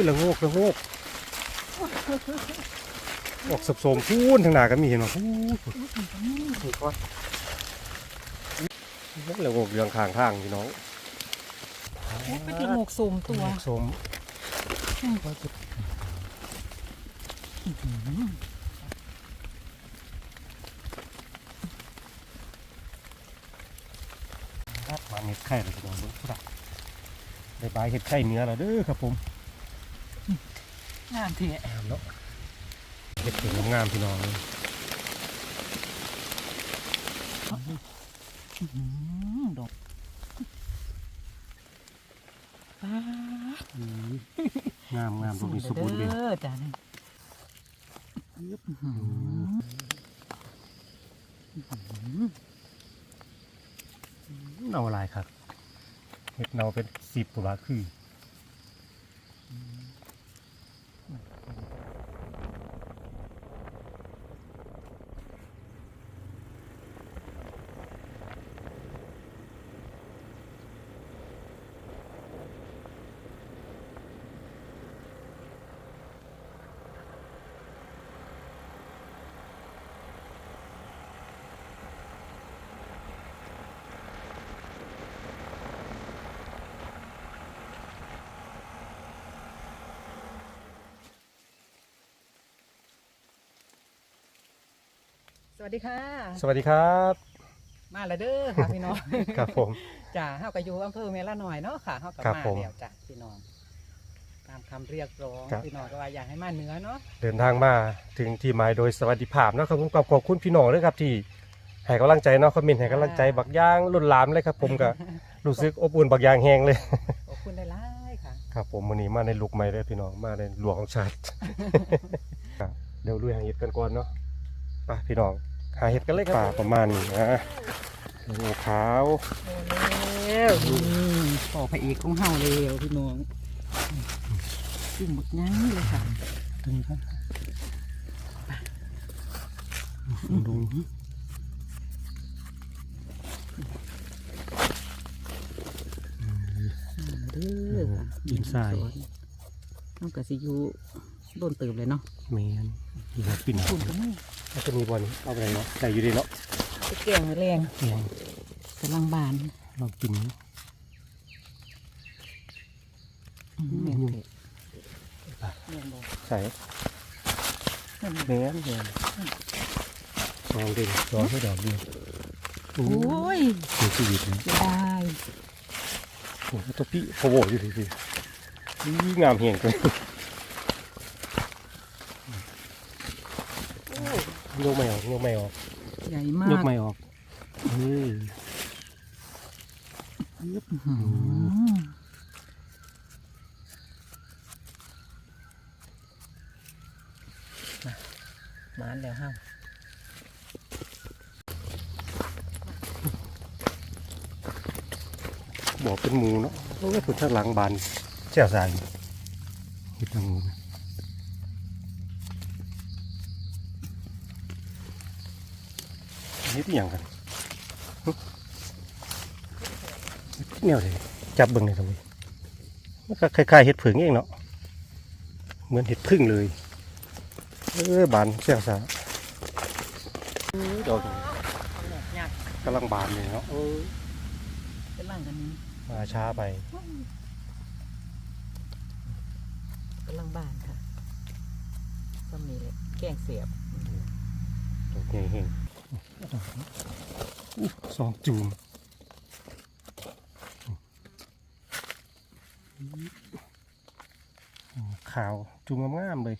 อุ้ยละโงกละโงกออกสับสมพูนทางหน้าก็มีเห็นบ่พูนนี่ก่อนละโงกเรืองข้างทางพี่น้องก็จะงกสมตัวละโงกสมมาเม็ดไข่เลยพี่น้องเบิ่งพุทธะได้บายเห็ดไข่เนื้อแล้วเด้อครับผม งามเถอะงามเนาะเห็ดเป็นงามๆพี่น้องเลยดอกป้างามงามตรงนี้สมบูรณ์ดีเด้อจ้านี่เนาอะไรครับ เห็ดเนาเป็นสิบกว่าคือ สวัสดีค่ะ สวัสดีครับ มาแล้วเด้อค่ะพี่น้อง ครับผม จ้าเฮาก็อยู่อำเภอเมละหน่อยเนาะค่ะเฮาก็ครับมาผมแล้วจ้ะพี่น้อง ตามคำเรียกร้องครับ พี่น้องก็ว่าอยากให้มาเหนือเนาะ เดินทางมาถึงที่หมายโดยสวัสดิภาพเนาะครับผมขอบคุณพี่น้องด้วยครับที่ให้กำลังใจเนาะคอมเมนต์ให้กำลังใจบักย่างรุ่นหลามเลยครับ ผมก็ รู้สึกอบอุ่นบักย่างแหงเลย ขอบคุณได้หลายค่ะ ครับผมวันนี้มาในลุกใหม่เลยพี่น้องมาในหลวงของชาติ ครับเดี๋ยวลุยหาเห็ดกันก่อนเนาะไปพี่น้อง หาเห็ดกันเลยครับป่าประมาณนี้นะโอ้ขาวแล้วต่อพระเอกของเฮาเร็วพี่น้องจุ่มหมดงั้นเลยค่ะถึงครับดูเด้อค่ะดินทรายน้องกะสิอยู่ โดนเติมเลยเนาะแมนอีกแล้วปิ่นคุณก็ไม่แล้วจะมีบอลเอาไปไหนเนาะใส่อยู่ดีเนาะไปแกงแรงแมนกำลังบานลองกินอืมอืมเผ็ดเรื่องบอกใส่นั่นแมนแมนลองดิลองให้ดอกดูโอ้ยมีชีวิตเลยเสียดายโอ้โหตัวพี่โผล่อยู่ดีดีนี่งามเหี่ยงเลย ยกไม่ออกยกไม่ออกใหญ่มายกกไม่ออกเฮ้ยอืมมามาแล้วห้าบอกเป็นหมูเนาะโอ้ยผุดทางหลังบานเจ้าสายเห็ดทางหมูนะ เห็ดอหย่างกันหึเฮ็ดแนวเลยจับเบิ่งเลยทำไมมันก็คล้ายๆเห็ดผึ่งเองเนาะเหมือนเห็ดพึ่งเลยเออบานเจ้าสายดอกอยากกำลังบานเลยเนาะเออเป็นร่างกันนี้มาช้าไปกำลังบานค่ะก็มีเลยแกงเสียบโอเคเฮงอุ๊ย สองจูมขาวจูมงามๆเลย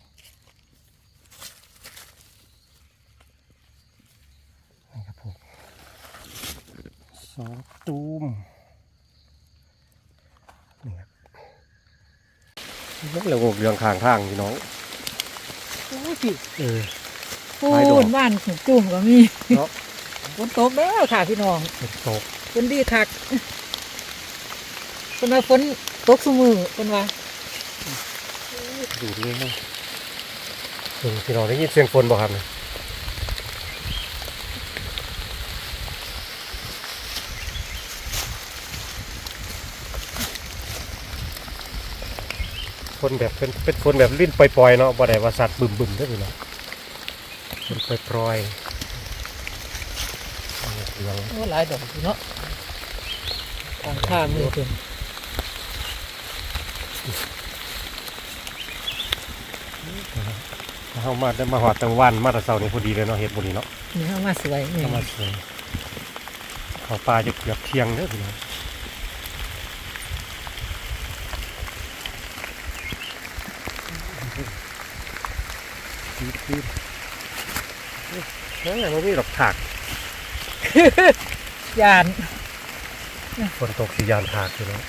นี่ครับผมสองจูมนี่ครับนี่เราโงกเรืองข้างทางพี่น้องโอ้ยพี่เออ ปูไม้ดอกนบ้านของจุ่มก็มีเนาะฝนตกแล้วค่ะพี่น้องเป็นตกฝนดีคักเป็นว่าฝนตกสมือเป็นว่าดูดเลยนะเออพี่น้องได้ยินเสียงฝนบ่ครับเนี่ยฝนแบบเป็นเป็นฝนแบบลิ้นปล่อยๆเนาะบ่ได้ว่าสัตว์บึมๆเด้อพี่น้องเป็ นปล่อยๆเหลืองโอ้หลายดอกอยู่เนาะของข้างมือเพิ่นเฮามาได้มาหอดตังวันมาแตะเช้านี่พอดีเลยเนาะเฮ็ดบุรีเนาะนี่เข้ามาสวยนี่เข้ามาสวยเขาปลาจะเกือบเที่ยงเด้อพี่น้องปีดปีด เฮ้ยเฮ้ยมันมีดอกถากยานฝนตกสียานถากอยู่แล้ว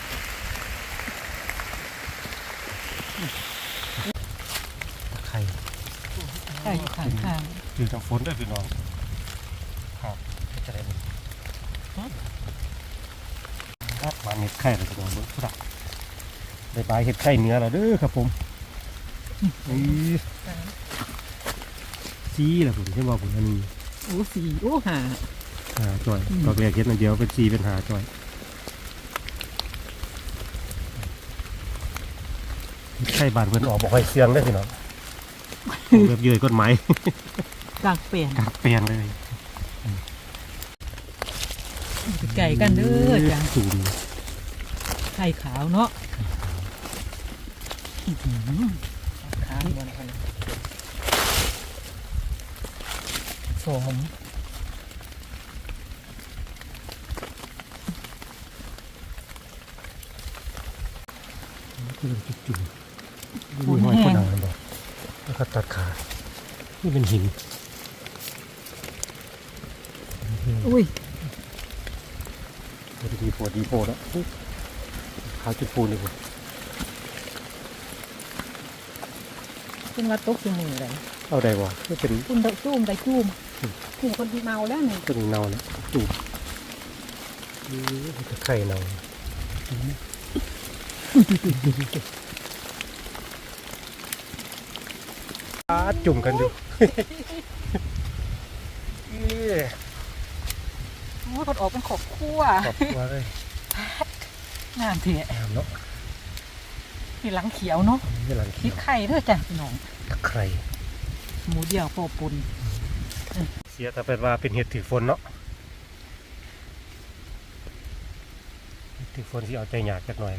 ตะไคร้ใช่ข้างข้างคือทางฝนด้วยพี่น้องครับจะได้บุญครับมาเห็ดไข่เลยพี่น้องเบิ้งครับได้บายเห็ดไข่เนื้อแล้วเด้อครับผมอี ซีแหละผมใช่บอกผมอันนี้โอ้สี่โอ้ห้าหาจอยอืม ดอกแรกเห็ดอันเดียวเป็นซีเป็นหาจอยเห็ดไข่บานเพิ่นออกบอกให้เสียงได้อพี่น้องเอาแบบเยื่อยก้นไม้ กลางเปลี่ยนกากเปลี่ยนเลยไก่กันเด้อจ้ะสูงไข่ขาวเนาะอื้อหือข้างบนกัน สองคือเป็นจุ่มๆมีห้อยคนดังเลยบอกแล้วก็ตัดขา นี่เป็นหิน อุ้ยปวดดีปวดดีโพดแล้วอุ๊ยขาจุดปูนเลยคุณขึ้นมาตกจมูกเลยเอาได้บ่ไม่เป็นคุณดอกจุ่มได้จุ่ม จุ่มคนที่เมาแล้วนี่ต้นเนาเนี่ยจุ่มนี่มันจะไข่เนาอ่าจุ่มกันดูเอ้ยโอ้ยคนออกเป็นขอบคั่วขอบคุณเลยงามเถอะงามเนาะนี่หลังเขียวเนาะนี่หลังพริเขีกยวไข่เด้อจ้ะพี่น้องตะไคร่ หมูเดียวโปอปุน เสียแต่เป็นว่าเป็นเห็ดถือฝนเนาะเห็ดถือฝนที่เอาใจหยากจักหน่อย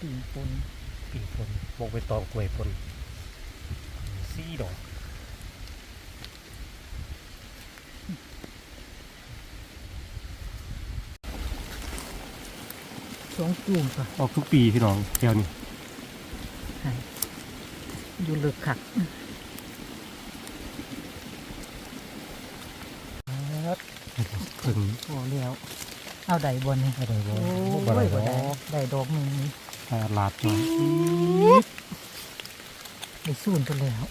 ปีนปุนปีฝนมกไปตองกล้วยฝนสี่ดอกสองจุ่มค่ะออกทุกปีพี่น้องแถวนี้ อยู่ลึกคักถึงโอ้แล้วเอาได้บนนี่อะไรบ่โอ้บ่ได้ยบ่บ่ได้ได้ดอกหนึงนี่ตลาดจ้อยได้สูนตัวแล้ว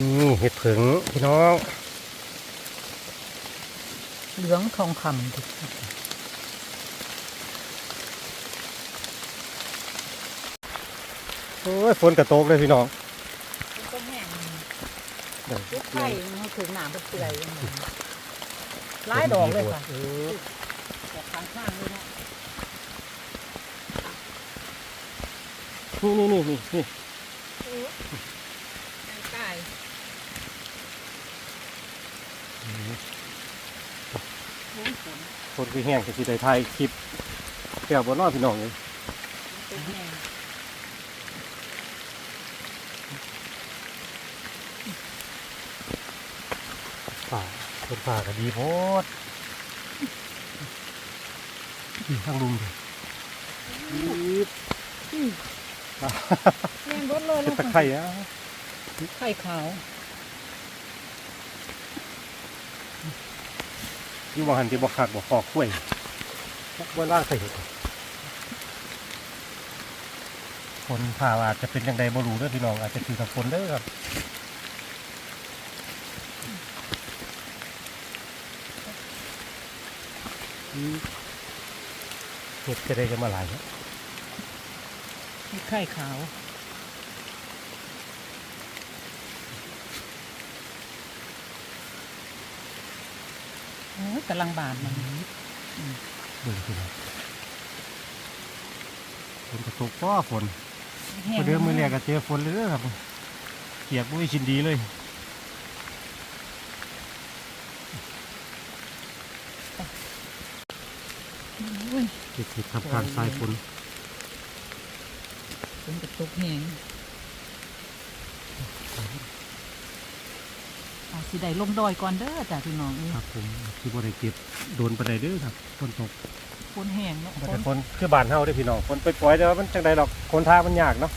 นี่เห็ดผึ่งพี่น้องเหลืองทองคำดิ โอ้ยฝนกระโตกเลยพี่น้องก็แห้งเดี๋ยวลูกไข่มันถึงหนามเป็นเปื่อยหลายดอกเลยค่ะเออดอกข้างเลยนะนี่นี่นี่นี่นี่ไก่ฝนคือแห้งก็สิได้ถ่ายคลิปแก้วบ่นอพี่น้องเลย เป็นแห้ง ป่าฝนป่าก็ดีโพดนี่ข้างลุมดิแห้งรดเลยเป็นแล้วตะไคร่อะไข่ขาวอยู่บ่หันที่บ่คักบ่คอกล้วยบ่ล่างใส่เห็ดฝนผ่าอาจจะเป็นจังไดบ่รู้เด้อพี่น้องอาจจะคือกับฝนเด้อครับ เห็ดจะได้จะมาหลายครับมีไข่ขาวโอ้ยกำลังบานมันดูสิครับฝนจะตกก็ฝนพอเดิมมือแรกก็เจอฝนเลยเด้อครับเปียกบุ้ยชินดีเลย อุ้ย ติดติดทำการสายฝนฝนกระตกแห้งอาสิได้ลงดอยก่อนเด้อจ้ะพี่น้องเอ้ยครับผมที่บริเก็บโดนประเดเด้อครับฝนตกฝนแห้งเนาะบ่ฝแต่นฝนคือบ้านเฮาได้อพี่น้องฝนไปปล่อยแต่ว่ามันจังใดหรอกคนทางมันยากเนาะ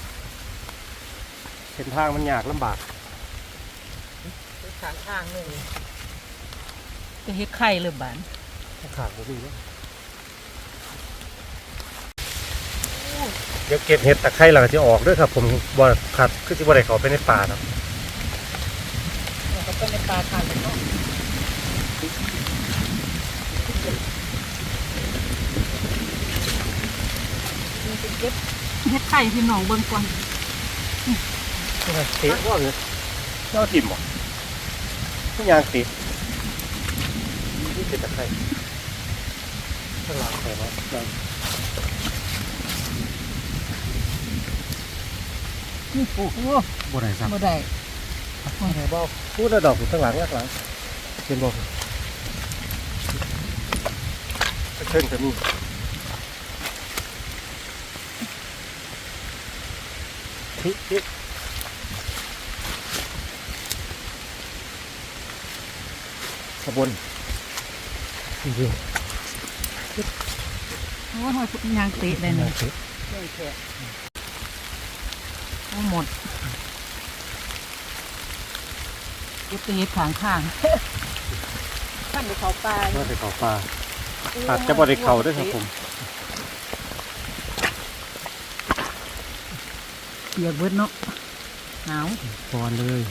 เส้นทางมันยากลำบากทางทางเลยจะเฮ็ดไข่เลยบานขาดบ่มีเนา เดี๋ยวเก็บเห็ดตะไคร้หลังจะออกเด้วยครับ ผมบ่ขาดคือสิบ่ได้เข้าไปในป่าเนาะแล้วก็เป็นในปลาทานเนาะนี่เป็นเก็บเฮ็ดไข่พี่น้องเบิ่งก่อนเตะว่าเลยเจ้าถิ่มบ่ทุกอย่างเตะนี่เป็นตะไคร้ข้างหลังใส่มาได้นี่ปลูกโอ้บ่ได้ซักบ่ได้บ่ได้บ่พูดแล้วดอกอยู่ข้างหลังข้างหลังเป็นบ่เชิญจะมีฮิฮิขบวนจริงโอ้ยหอยยางเตะเลยๆนี่นะเรื่องแค่เอาหมดเก็บไปเฮ็ดขางข้างท่านไปเขาปลาน่าจะเขาปลาอาจจะบ่ได้เขาด้วยครับผมเปียกเบิดเนาะหนาวตอนเลย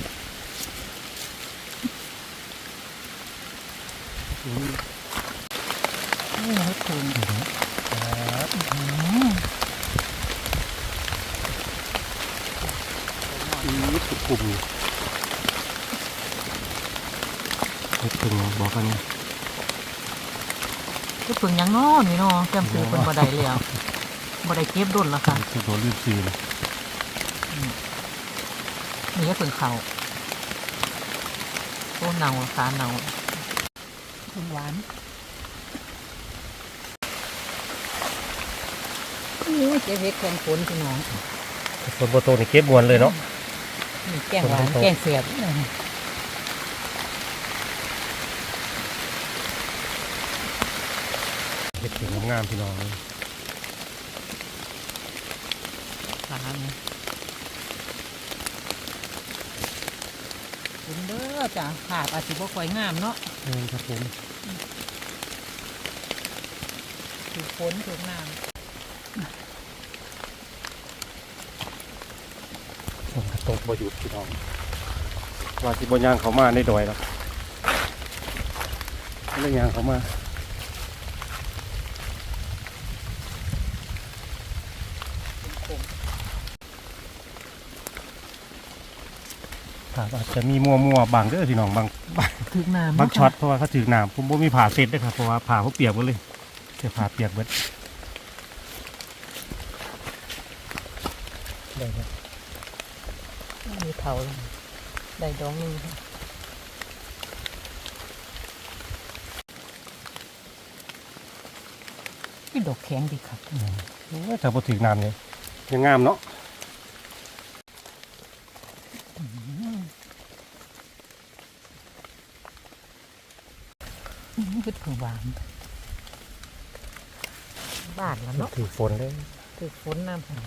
นี่เฮ็ดโคน อีสุดกลุ่มเฮ็ดถึงบอกกันนี่คือเพิ่งยังน้อนี่เนาะจำซื้อเพิ่นบ่ได้แล้วบ่ได้เก็บดุนแล้วค่ะจะโดนลื่นซีเลยนี่ก็เพิ่งเขาโอ้เนาขาเนาเพิ่งหวานโอ้ยเก็บเฮ็ดแคนฝนพี่น้องฝนโบโตนี่เก็บมวนเลยเนาะนี่ แกงหวานฝนตกแกงเสียบเฮ็ดถึงงามพี่น้องเลยขาเนี่ยคุณเด้อจ้ะขาดอาจสิบ่ค่อยงามเนาะเออครับผม ถูกฝนถูกน้ฝนกระตก บ่หยุดพี่น้องว่าสิบ่ย่างเขามาในดอยแล้วเรื่องย่างเขามาครับอาจจะมีมัวมัวๆบางเด้อพี่น้องบางบางำถูกน้ำบางช็อตเพราะว่าเขาถือหนามผมบ่มีผ่าเสร็จเด้อครับเพราะว่าผ่าเขาเปียกหมดเลยเสื้อผ้าเปียกเบิดได้ครับ มี เถาแล้วได้ดองหนึงค่ะพี่ดอกแข็งดีครับโอ้ยถ้าบ่ถือน้ำเนี่ยยังงามเนาะอืมคือผงหวานบ้านแล้วเนาะถือฝนเลยคือฝนน้ำถึง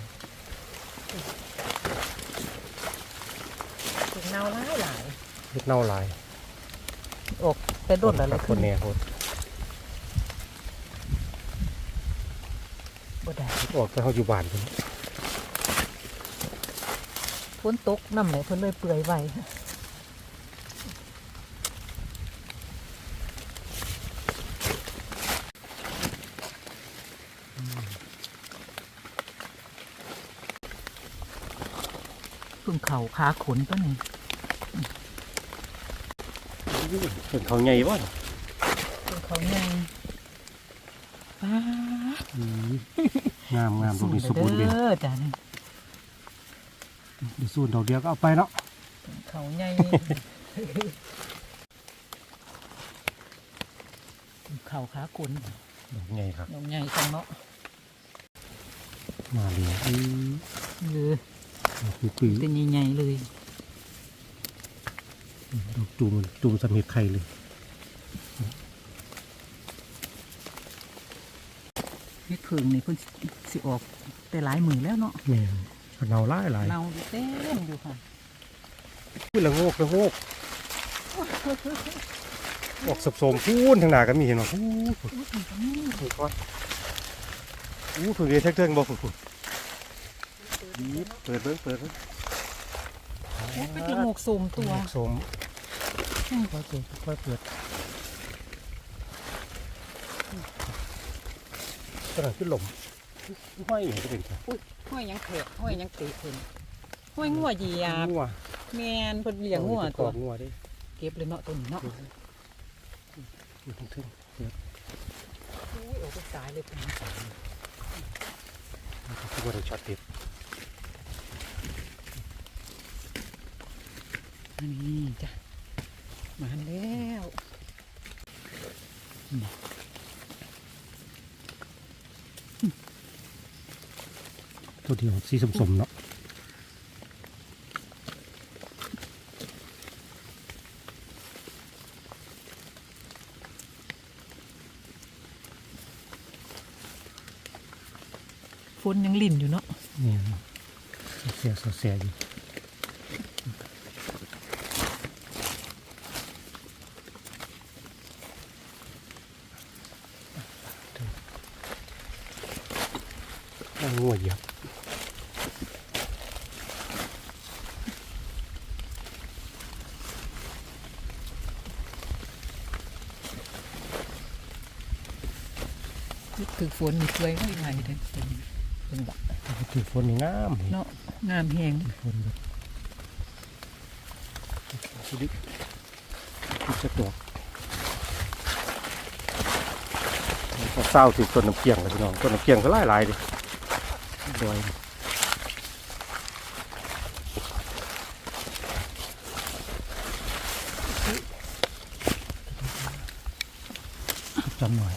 เนาหลายหลายเฮ็ดเน่าหลายออกไปโดนแล้วคเลยคนเนี่ยโคตรบ่ได้ออกไปเฮาอยู่บ้านพุ่นฝนตกน้ำไหลเพิ่นเลยเปื่อยไว เพิ่งเข่าขาขนตัวนี้เป็นเขาใหญ่บ่เพิ่งเขาใหญ่ป้าดงามงามดูดีสมบูรณ์ดีเด้อจ้ะนี่ดีสูนดอกเดียวก็เอาไปเนาะเขาใหญ่เขาขากุนดอกใหญ่ครับดอกใหญ่จังเนาะมาเลยอือ เออดอกปีเป็นใหญ่ๆเลยดอกจูมจูมสำเร็จไข่เลยเฮ็ดผึ่งนี่เพิ่นสิออกแต่หลายหมื่นแล้วเนาะแม่นเงาหลายหลายเราเต้นอยู่ค่ะอุ้ยละโงกละโงกออกสบสมพูนทางหน้าก็มีเห็นบ่พูนพูนก้อนอู้ฝึกเรียนแท็กเตอร์บ่ฝึก ฝึกเปิดเบิ่งเปิดเบิ่งเป็นละโงกสูมตัวสมค่อยเปิดค่อยเปิดกำลังขึ้นลมห้อยอย่างจะเป็นไงห้อยยังเถะห้อยยังเตะเพิ่นห้อยงัวเหยียบงัวแม่นเพิ่นเลี้ยงงัวตัตัววงัวดิเก็บเลยเนาะตัวนี้เนาะอยู่ทึ่งๆเปิดอุ้ยออกไปสายเลยเพิ่นทุกคนได้ช็อตติดอั นนี้จ้ะมาแล้วตัวเดียวสีสมๆเนาะฝนยังลิ่นอยู่เนาะนี่เสียเสียอยู่เอางัวเหยียบ คือฝ นมีช่วยไม่ไหวเลยเป็นแบบถือฝนนี่งามเนาะงามแหงฝนแบบสุดิสุดจะตัวก็เศร้าถึงต้นน้ำเกียงเลยพี่น้องต้นน้ำเกียงก็หลายหลายดิดอยจำหน่อย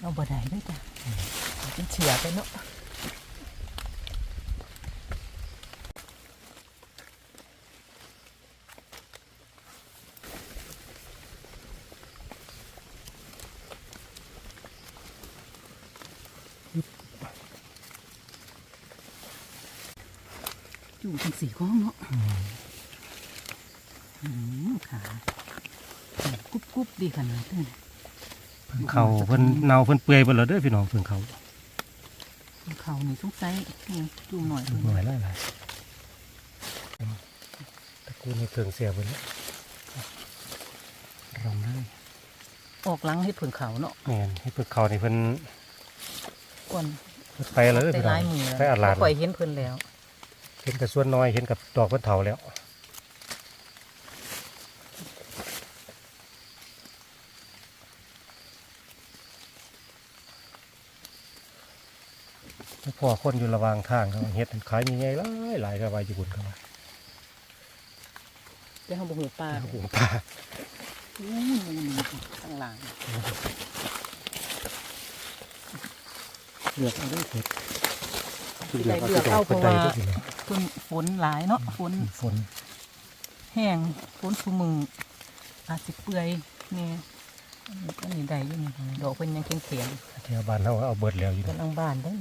เอาบ่ได้ได้จ้ะ เป็นเฉียไปเนาะอยู่ทั้งสี่ข้องเนาะอืมขากุ๊บกุ๊บดีขนาดนี้เพิ่นเขาเพิ่นเนาเพิ่นเปื่อยเพิ่นแล้วเด้อพี่น้องเพิ่นเขา เขานี่สงสัยนี่จุ่มหน่อยดูหน่อยหลายหลายตะกูนี่เพิ่งเสียเพิ่นแล้วลองได้ออกหลังให้ผึ่งเขาเนาะแม่นให้เพิ่นเขานี่เพิ่นก่อนเพิ่นไปแล้วเด้อได้พี่หน้อลางยมือไปอาลานปล่อยเห็นเพิ่นแล้ว เห็นกับส่วนน้อยเห็นกับดอกเพิ่นเฒ่าแล้ว พอคนอยู่ระหว่างทางเขาเฮ็ดขายมีไงหลายหลายก็ว่าอยู่บุญก็ว่าเดี๋ยวเขาบอกหูปลาโอ้โหปลาอืมข้างหลังเลือกเอาได้เผ็ดเลือกเอาเพราะว่าพิ่นได้ด้วยพี่น้องเพิ่นฝนหลายเนาะฝนฝน แห้งฝนสุมืออาจสิเปื่อยนี่ก็นี่ได้อยู่นี่ดอกเพิ่นยังเขียงแถวบ้านเราเอาเบิดแล้วอยู่ๆเนาะกำลังบานได้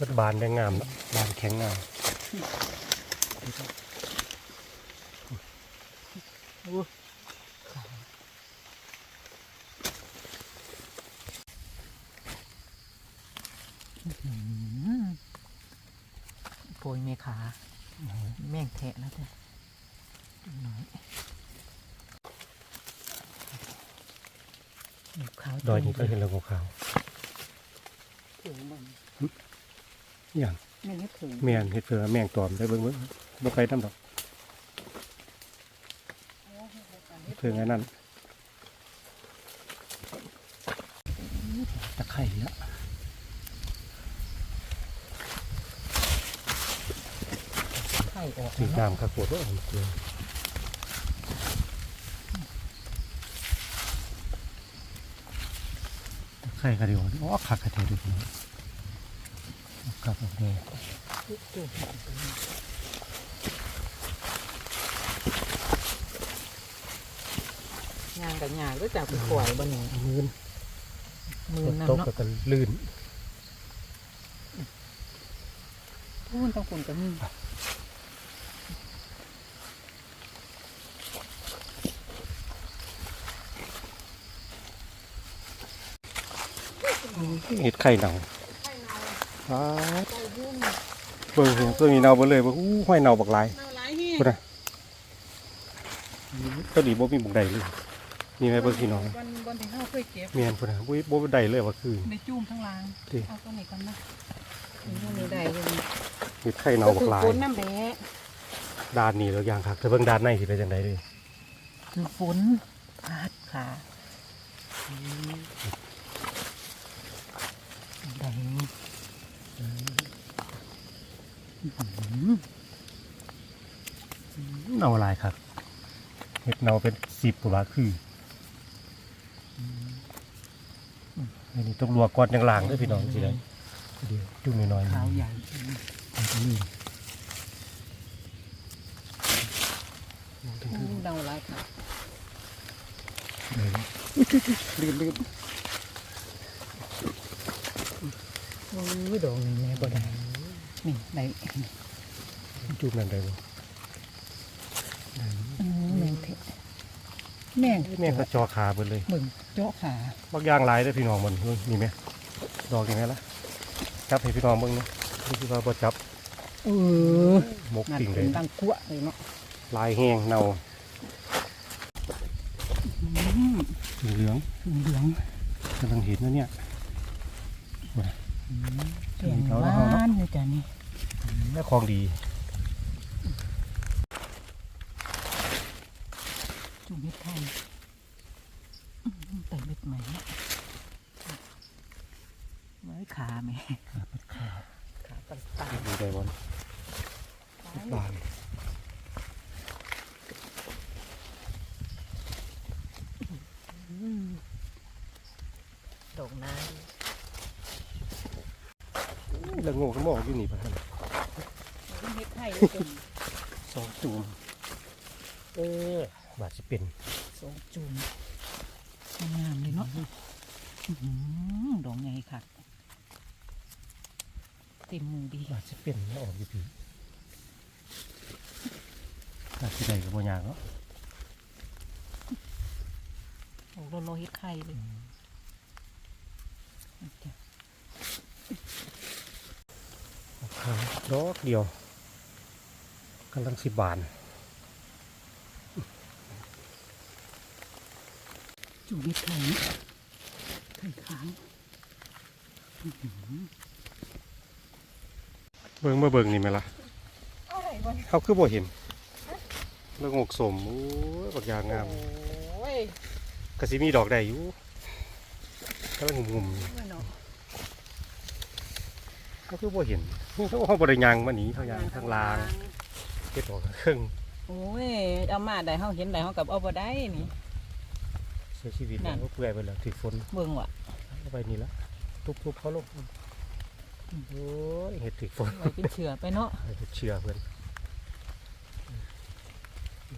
อเบิดบานได้งามเนาะบานแข็งงามอืมโปรยเมขาแม่งแทะแล้วจ้ะดูหน่อยขาวดอยนี้ก็เห็นแล้วขาวเผื อมันอย่างแม่นเฮ็ดเผือแม่นเห็ดเผือแมงตอมได้เบิ่งเบิ่งบ่ไกลน้ำดอกเห็ดเผือไงนั่นตะไคร้ละไข่ออกสีน้ำข้าวโพดว่าเกลือตะไคร้กระเดียวอ๋อขักกระเทียมด้วย พี่น้องเอากลับออกแดงยางกับยางรู้จักไปข่อยบ่นี่มืนมือฝนนำตกเนาะก็ลื่นพูนต้องคุณก็มีเห็ดไข่เน่า ไข่เนาอ้าดไข่ยุ่งเบิ่งเห็นตัวนี้เน่าไปเลยบ่อู้ห้อยเน่าบักหลายเนาหลายแฮะพุ่นน่ะตัวนี้บ่มีบุกใดเลยนี่แม่เบิ่งพี่น้องวันวันที่เฮาเคยเก็บแม่นพุ่นน่ะบ่บ่ได้เลยว่าคือ ในจุ่มทั้งล่างติ เอาตัวไหนก่อนนะนี่นี่ได้อยู่นี่เห็ดไข่เน่าบักหลายฝนน้ำแดงด้านนี้แล้วอย่างคักแต่เบิ่งด้านในสิเป็นจังไดเลยคือฝนพาดขาได้อยู่ เน่าลายครับเห็ดเน่าเป็น10กว่าคืออันนี้ต้องลวกก่อนจังล้างด้อพี่น้องสิได้เดี๋ยวจุ่มน้อยๆขาวใหญ่นี่อู้เดาลายค่ะลืมลืมโอ้ยดอกนี่แม่บ่ได้ นี่ได้จุ่มนั่นได้บ่อืมแม่งเทะแม่งแม่งก็จอขาเบิดเลยเบิ่งเจาะขาบางอย่างหลายเด้อพี่น้องมันเฮ้ยมีไหมดอกยังไงล่ะจับให้พี่น้องเบิ่งนะนี่คือว่าบ่จับเออหมกนั่นกิ่งเลเป็ยนดังกัวเลยเนาะลายแห้งเน่าอืมเหลืองเหลือง กำลังเห็นนะเนี่ย เสียงเอาหละเอาละวานเลยจ้ะนี่และของดีจุ่มเม็ดไทยอืมแต่เม็ดใหม่นะไว้ขาแม่ขาปันปันดีใจบอลบานดอกน้แล้วโง่กันบอกอยู่นี่ปะท่านำเม็ดไทยเลยจ้ะสองจุ่มเออบาดสิเป็นสองจุ่มงามเลยเนาะอื้อหือดอกไงค่ะเต็มมือดีบาดสิเป็นแล้วออกอยู่พี่บาดสิได้กับบ่ยากเนาะโอ้โลโลเฮ็ดไข่เลยจ้ะ ขาว ดอกเดียวกำลังสิบานจุ่มเม็ดไข่นี่ไข่ขาวเบิ่งมาเบิ่งนี่ไหมล่ะอะไรวะเขาคือบ่เห็นแล้วงกสมโอ้ยบักอย่างงามโอ้ยกะสิมีดอกได้อยู่กำลังงุ่มๆ อยู่ไม่เนาะเขาคือบ่เห็นนี่เขาเขาบ่ได้ยางมาหนีเขายางทางลางเฮ็ดออกครึ่งโอ้ยเอามาได้เฮาเห็นได้เฮากับเอาบ่ได้นี่เสียชีวิตนั่แล้วนก็เปื่อยไปแล้วถือฝนเบิ่งว่ะเอาไปนี่ละทุบๆเขาลงโอ้ยเห็ดถือฝนไว้เป็นเชื้อไปเนาะไว้เป็นเชื่อเพื่อน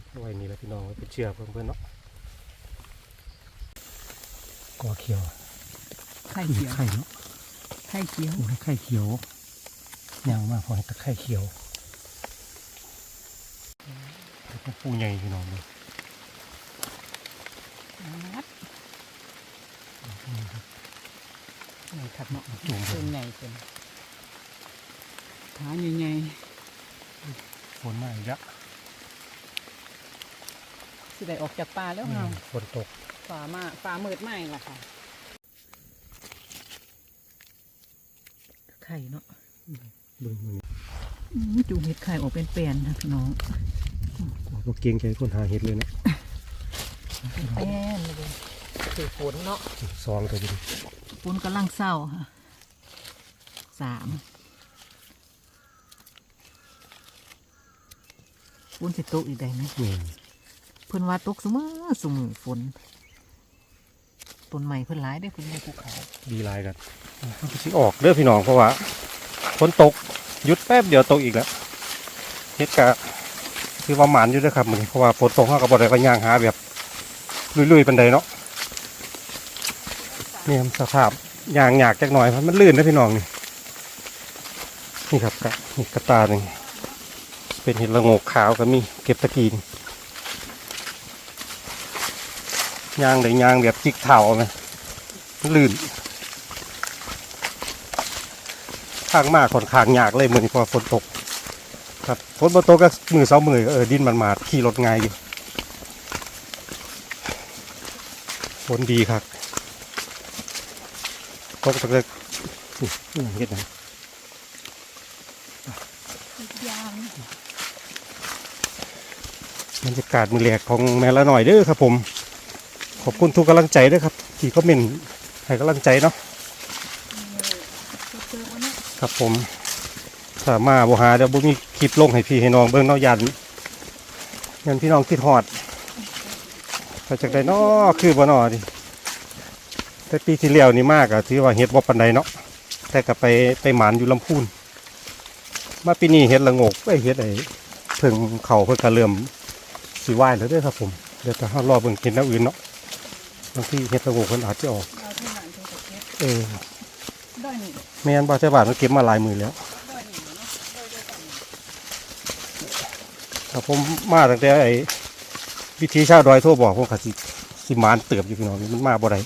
เอาไว้นี่ละพี่น้องไว้เป็นเชื่อเพื่อนเพื่อนเนาะกอเขียวไข่เขียวไข่เนาะ ไข่เขียวโอ้ยไข่เขียวยาวมากพอให้ตะไข่เขียวแล้วก็ปูใหญ่พี่น้องเลยนัดใหญ่คักเนาะจุ่มเพิ่นใหญ่เป็นขาใหญ่ฝนมาอีกแล้วๆสิได้ออกจากป่าแล้วเฮาฝนตกฟ้ามาฟ้ามืดไหม้ล่ะค่ะ ข่เนาะเบิ่งมืออืมจูงเห็ดไข่ออกเป็นแปลนนะพี่น้องก็เกรงใจคนหาเห็ดเลยนะแป้นเลยถือฝนเนาะซองตัวนี้ฝนกำลังเศร้าค่ะสามฝนสิตกอีกได้ไหมนี่เพิ่นว่าตกเสมอเสมอฝนต้นใหม่เพิ่นหลายได้อคุณแม่ภูเขาดีหลายกันมัน ก็สิออกเด้อพี่น้องเพราะว่าฝนตกหยุดแป๊บเดียวตกอีกแล้วเฮ็ดกะคือว่าหมานอยู่ด้อครับมือเพราะว่าฝนตกเฮาก็บ่ได้ก็ย่างหาแบบลุยๆปานใดเนาะนี่ครับสภาพย่างหยากจักหน่อยเพราะมันลื่นนะพี่น้องนี่นี่ครับกะนี่กระตาหนึ่งเป็นเห็ดละโงกขาวก็มีเก็บตะกีนย่างได้ย่างแบบจิกเท้าไหมลื่น ข้างมากค่อนข้างยากเลยเหมือนพอฝนตก ครับฝนมาตกก็มือสองมือเออดินมันมาขี่รถง่ายอยู่ฝนดีครับตกตะเล็กนี่เห็ดหยังยางบรรยากาศมือแรกของแม่ละหน่อยเด้อครับผม ขอบคุณทุกกำลังใจด้อครับ ที่คอมเมนให้กำลังใจเนาะ ครับผมถ้ามาบ่หาเดี๋ยวบ่มีคลิปลงให้พี่ให้น้องเบิ่งเนาะยันยันพี่น้องคิดฮอดไปจากใดเนาะคือบ่นาะดิแต่ปีที่แล้วนี่มากอะถือว่าเฮ็ดบ่ปานใดเนาะแต่ก็ไปไปหมานอยู่ลำพูน มาปีนี้เฮ็ดละโงกไอเฮ็ดไอ้เพิ่งเขาเพิ่งก็เริ่มสีวายแล้วด้วยครับผมเดี๋ยวจะรอเบิ่งเห็นแนวอื่นเนาะบางทีเห็ดตะโกคนอาจจะออกเออ นี่แม่นบ่ใช่บาทมันเก็บมาหลายมือแล้วได้นี่เนาะได้ได้กันนี่ถ้าผมมาตั้งแต่ไอ้วิธีชาวดอยโทรบอกผมก็สิสิมานเติบอยู่พี่น้องนี่มันมาบ่ได้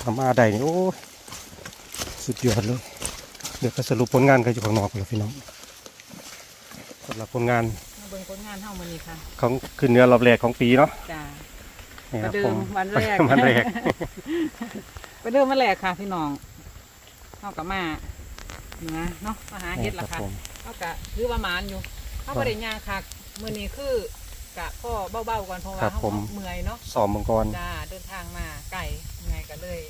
ทำมาได้นี่โอ้ยสุดยอดเลยเดี๋ยวก็สรุปผลงานกันอยู่ข้างนอกเลยพี่น้องสำหรับผลงานมาเบิ่งผลงานเฮามื้อนี้ค่ะของขึ้นเนื้อรอบแรกของปีเนาะจ้า นี่ครับประเดิผมมวันแรกวันแรก ไปเดิมมาแหลกค่ะพี่น้องเฮากับมาเหนือเนาะมาหาเฮ็ดล่ะครัค่ะบผมเฮากะถือว่าหมานอยู่เฮาบ่ได้ย่างคักมื้อนี้คือกะพ่อเบาๆก่อนเพราะว่าครับเฮาผมเมื่อยเนาะสอบมังกรจ้าเดินทางมาไก่เมื่อยก็เลย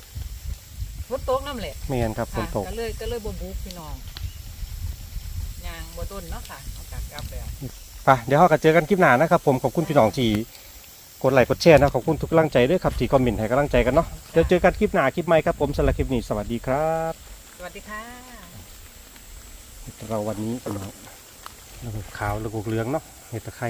ฝนตกน้ำแหละแม่นครับฝนค่ะตกก็เลยก็เลยบ่บุกพี่น้องย่างบ่ต้นเนาะค่ะเอากลับกลับแล้วไปเดี๋ยวเราก็เจอกันคลิปหน้านะครับผมขอบคุณพี่น้องที่ กดไลค์กดแชร์นะขอบคุณทุกกำลังใจด้วยครับที่คอมเมนต์ให้กำลังใจกันเนาะเดี๋ยวเจอกันคลิปหน้าคลิปใหม่ครับผมสำหรับคลิปนี้สวัสดีครับสวัสดีค่ะเราวันนี้พี่น้องแล้วก็ขาวแล้วก็เหลืองเนาะเห็ดตะไคร้